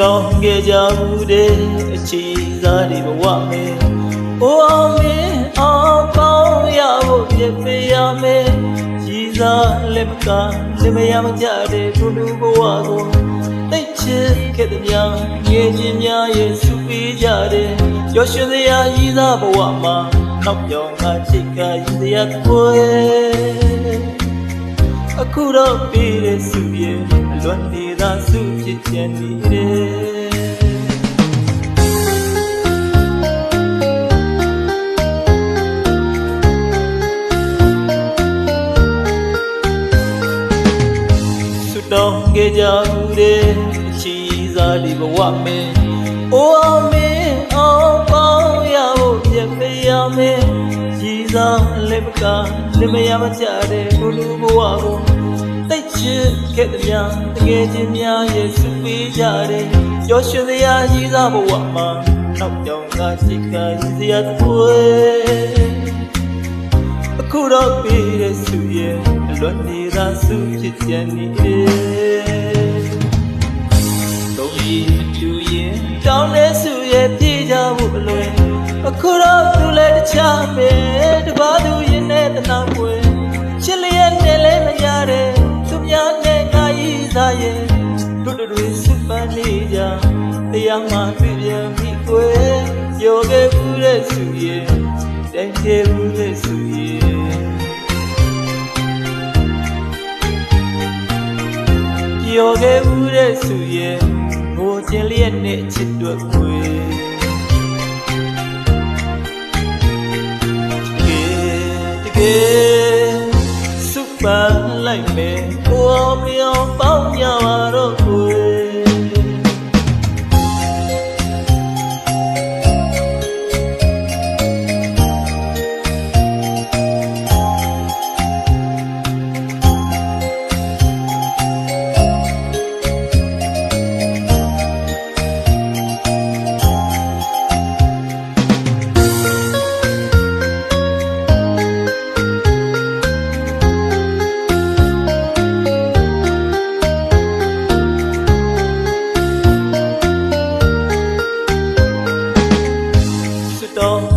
တောင်းခဲ့ကြဘူးတဲ့အချီစားဒီဘဝမယ်။အိုးအောင်မင်းအောင်ပေါင်းရဖို့ပြည့်ပြရမယ်။ကြီးစားလက်မကလက်မရမကြတဲ့ဒုလူဘဝကိုတိတ်ချစ်ခဲ့တဲ့များငယ်ချင်းများရဲ့စုပေးကြတဲ့ရောရှင်စရာကြီးစားဘဝမှာနောက်ပြောင်းငါချစ်ကရည်စရာကိုယ်အခုတော့ပြီးတဲ့စုရဲ့ အလွန်နေတာစုဖြစ်ချင်နေတယ်ဆွတောင်းခဲ့ကြဘူးတဲ့အချီစားဒီဘဝမင်းအိုးအောင်မင်းအောင်ပေါင်းရဖို့ပြည့်ပြရမင်းကြီးစားလက်မကလက်မရမကြတဲ့လူလူဘဝကိုတိတ် ချစ်ခဲ့တဲ့များတကယ်ချင်းများရဲ့စုပေးကြတဲ့ကြောရှင်စရာကြီးစားဘဝမှာနောက်ကြောင်ကစိတ်ကကြီးစရာတွေအခုတော့ပြီးတဲ့စုရဲ့အလွတ်နေတာစုဖြစ်ချင်နေတယ်။သုံးရည်တူရင်တောင်းတဲ့စုရဲ့ပြေကြဖို့အလွယ်အခုတော့သူလည်းတခြားပဲတပါးသူရင်နဲ့တနာပွဲ တို့တို့တွေစုပန်းနေကြတရားမှပြည့်ပြမိကွယ်ရောခဲ့ဘူးတဲ့စုရဲ့တိုင်ခဲ့ဘူးတဲ့စုရဲ့ပြောခဲ့ဦးတဲ့စုရဲ့ငိုချင်းလျက်နဲ့ချစ်တွက်ွယ်ကဲတကယ်စုပန်းလိုက်မယ်ကိုအောင်မြောင်ပေါင်းရပါတော့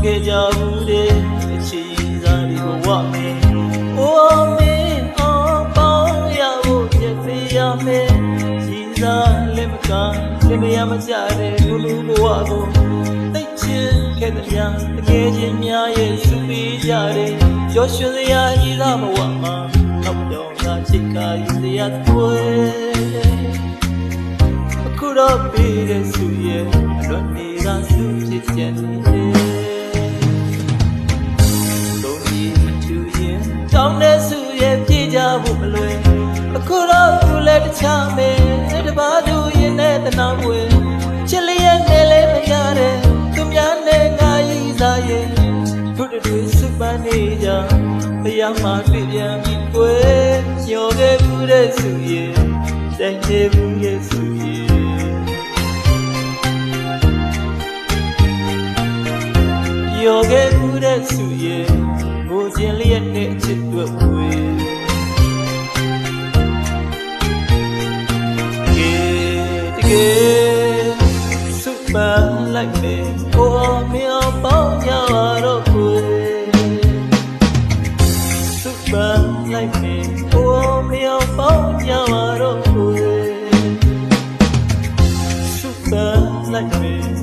ခဲ့ကြဘူးတဲ့အချီစားဒီဘဝမင်းအိုးအောင်မင်းအောင်ပေါင်းရဖို့ပြည့်စရမယ်ကြီးစားလက်မကလက်မရမကြတဲ့လူလူဘဝကိုတိတ်ချစ်ခဲ့တဲ့များတကယ်ချင်းများရဲ့စုပေးကြတဲ့ကြောရှင်စရာကြီးသားဘဝမှာနောက်တော့ငါချစ်ကရည်စရာတွေအခုတော့ပြီးတဲ့စုရဲ့အလွတ်နေတာစုဖြစ်ချင်နေ ဖို့မလွယ်အခုတော့သူလည်းတခြားမယ်တပါးသူရင်နဲ့တနာပွဲချစ်လျက်နဲ့လည်းမရတဲ့သူများနဲ့ငါရည်စားရဲ့ဘုဒ္ဓတွေစုပန်းနေကြတရားမှတွေ့ပြန်ပြီကွယ်ညော်ခဲ့ဘူးတဲ့စုရဲ့တိုင်နေဘူးရဲ့စုရဲ့ပြောခဲ့ဘူးတဲ့စုရဲ့ငိုခြင်းလျက်နဲ့ချစ်တွေ့ဝေ like me.